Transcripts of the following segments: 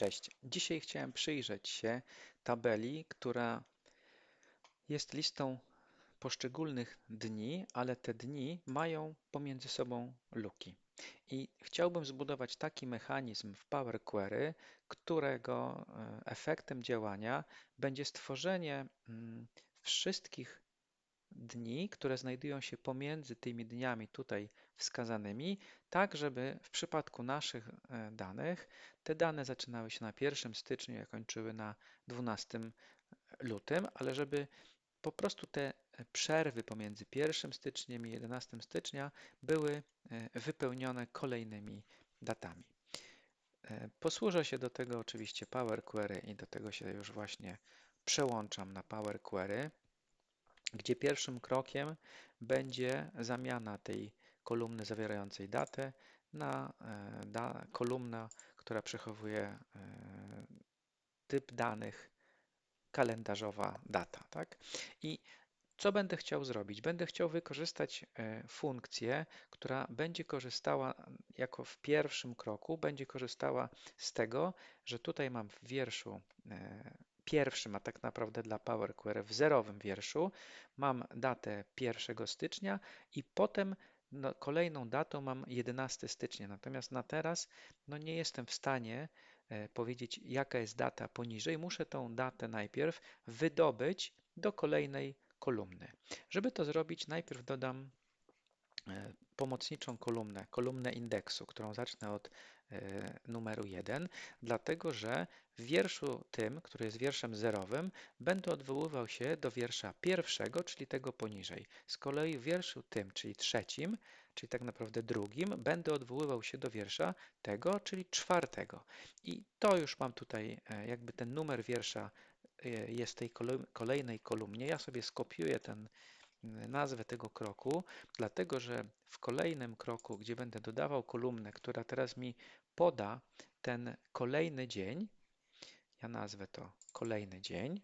Cześć. Dzisiaj chciałem przyjrzeć się tabeli, która jest listą poszczególnych dni, ale te dni mają pomiędzy sobą luki. I chciałbym zbudować taki mechanizm w Power Query, którego e, efektem działania będzie stworzenie mm, wszystkich dni, które znajdują się pomiędzy tymi dniami tutaj wskazanymi, tak żeby w przypadku naszych e, danych te dane zaczynały się na 1 styczniu, a kończyły na 12 lutym, ale żeby po prostu te przerwy pomiędzy 1 styczniem i 11 stycznia były e, wypełnione kolejnymi datami. E, posłużę się do tego oczywiście Power Query i do tego się już właśnie przełączam na Power Query gdzie pierwszym krokiem będzie zamiana tej kolumny zawierającej datę na e, da, kolumna, która przechowuje e, typ danych kalendarzowa data. Tak? I co będę chciał zrobić? Będę chciał wykorzystać e, funkcję, która będzie korzystała jako w pierwszym kroku, będzie korzystała z tego, że tutaj mam w wierszu pierwszym, a tak naprawdę dla Power Query w zerowym wierszu mam datę 1 stycznia i potem no, kolejną datą mam 11 stycznia. Natomiast na teraz no, nie jestem w stanie e, powiedzieć, jaka jest data poniżej. Muszę tą datę najpierw wydobyć do kolejnej kolumny. Żeby to zrobić, najpierw dodam pomocniczą kolumnę, kolumnę indeksu, którą zacznę od E, numeru 1, dlatego że w wierszu tym, który jest wierszem zerowym, będę odwoływał się do wiersza pierwszego, czyli tego poniżej. Z kolei w wierszu tym, czyli trzecim, czyli tak naprawdę drugim, będę odwoływał się do wiersza tego, czyli czwartego. I to już mam tutaj, e, jakby ten numer wiersza e, jest w tej kolejnej kolumnie. Ja sobie skopiuję ten nazwę tego kroku, dlatego że w kolejnym kroku, gdzie będę dodawał kolumnę, która teraz mi poda ten kolejny dzień, ja nazwę to kolejny dzień,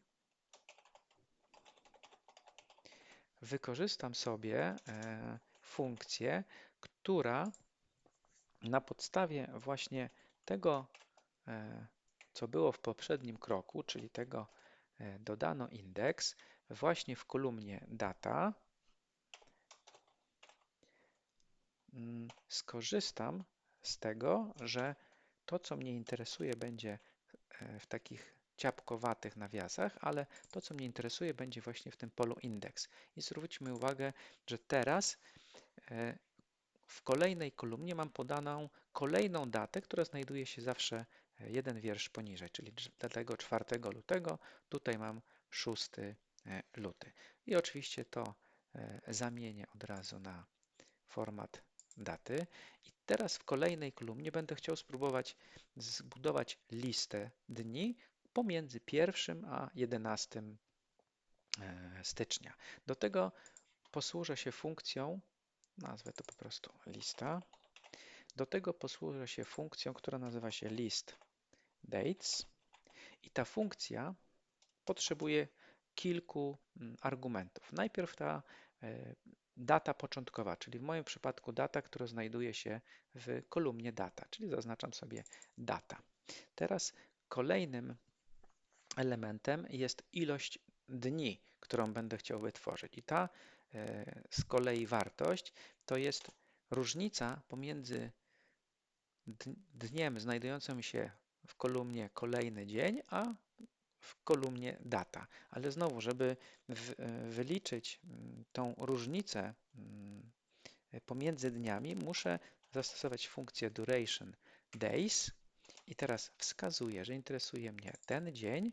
wykorzystam sobie e, funkcję, która na podstawie właśnie tego, e, co było w poprzednim kroku, czyli tego e, dodano indeks, właśnie w kolumnie data mm, skorzystam z tego, że to, co mnie interesuje, będzie e, w takich ciapkowatych nawiasach, ale to, co mnie interesuje, będzie właśnie w tym polu indeks. I zwróćmy uwagę, że teraz e, w kolejnej kolumnie mam podaną kolejną datę, która znajduje się zawsze e, jeden wiersz poniżej, czyli dlatego 4 lutego, tutaj mam 6 luty. I oczywiście to zamienię od razu na format daty. I teraz w kolejnej kolumnie będę chciał spróbować zbudować listę dni pomiędzy 1 a 11 e, stycznia. Do tego posłużę się funkcją, nazwę to po prostu lista. Do tego posłużę się funkcją, która nazywa się list dates i ta funkcja potrzebuje kilku mm, argumentów. Najpierw ta e, data początkowa, czyli w moim przypadku data, która znajduje się w kolumnie data, czyli zaznaczam sobie data. Teraz kolejnym elementem jest ilość dni, którą będę chciał wytworzyć. I ta e, z kolei wartość to jest różnica pomiędzy dniem znajdującym się w kolumnie kolejny dzień, a w kolumnie data. Ale znowu, żeby w, wyliczyć mm, tą różnicę mm, pomiędzy dniami, muszę zastosować funkcję duration days i teraz wskazuję, że interesuje mnie ten dzień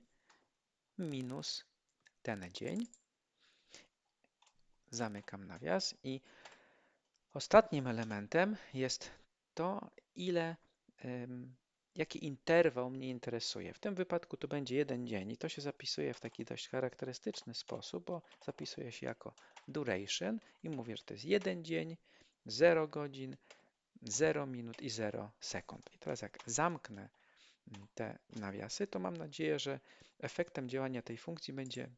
minus ten dzień. Zamykam nawias i ostatnim elementem jest to, ile jaki interwał mnie interesuje. W tym wypadku to będzie jeden dzień i to się zapisuje w taki dość charakterystyczny sposób, bo zapisuje się jako duration i mówię, że to jest jeden dzień, 0 godzin, 0 minut i 0 sekund. I teraz jak zamknę te nawiasy, to mam nadzieję, że efektem działania tej funkcji będzie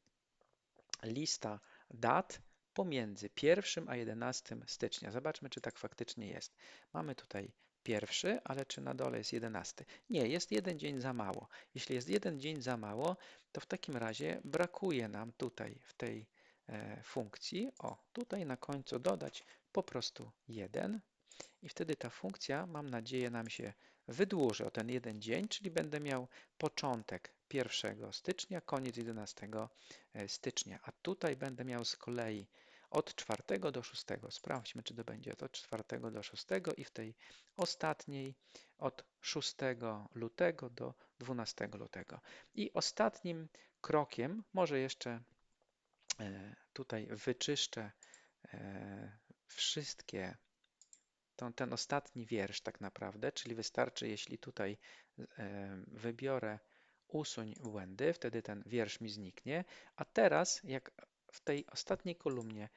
lista dat pomiędzy 1 a 11 stycznia. Zobaczmy, czy tak faktycznie jest. Mamy tutaj pierwszy, ale czy na dole jest jedenasty? Nie, jest jeden dzień za mało. Jeśli jest jeden dzień za mało, to w takim razie brakuje nam tutaj w tej e, funkcji, o, tutaj na końcu dodać po prostu jeden i wtedy ta funkcja, mam nadzieję, nam się wydłuży o ten jeden dzień, czyli będę miał początek 1 stycznia, koniec 11 e, stycznia, a tutaj będę miał z kolei od 4 do 6. Sprawdźmy, czy to będzie od 4 do 6 i w tej ostatniej od 6 lutego do 12 lutego. I ostatnim krokiem, może jeszcze e, tutaj wyczyszczę e, wszystkie, ten, ten ostatni wiersz tak naprawdę, czyli wystarczy, jeśli tutaj e, wybiorę usuń błędy, wtedy ten wiersz mi zniknie, a teraz jak w tej ostatniej kolumnie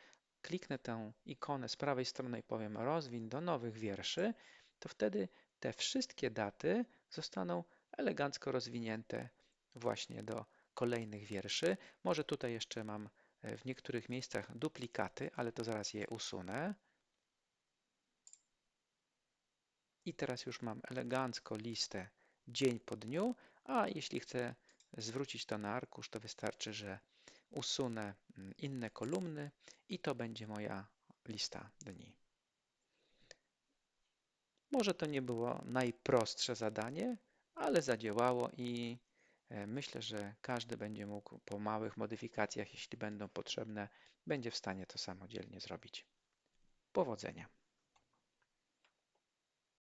kliknę tę ikonę z prawej strony i powiem rozwin do nowych wierszy, to wtedy te wszystkie daty zostaną elegancko rozwinięte właśnie do kolejnych wierszy. Może tutaj jeszcze mam e, w niektórych miejscach duplikaty, ale to zaraz je usunę. I teraz już mam elegancko listę dzień po dniu, a jeśli chcę zwrócić to na arkusz, to wystarczy, że usunę mm, inne kolumny i to będzie moja lista dni. Może to nie było najprostsze zadanie, ale zadziałało i e, myślę, że każdy będzie mógł po małych modyfikacjach, jeśli będą potrzebne, będzie w stanie to samodzielnie zrobić. Powodzenia.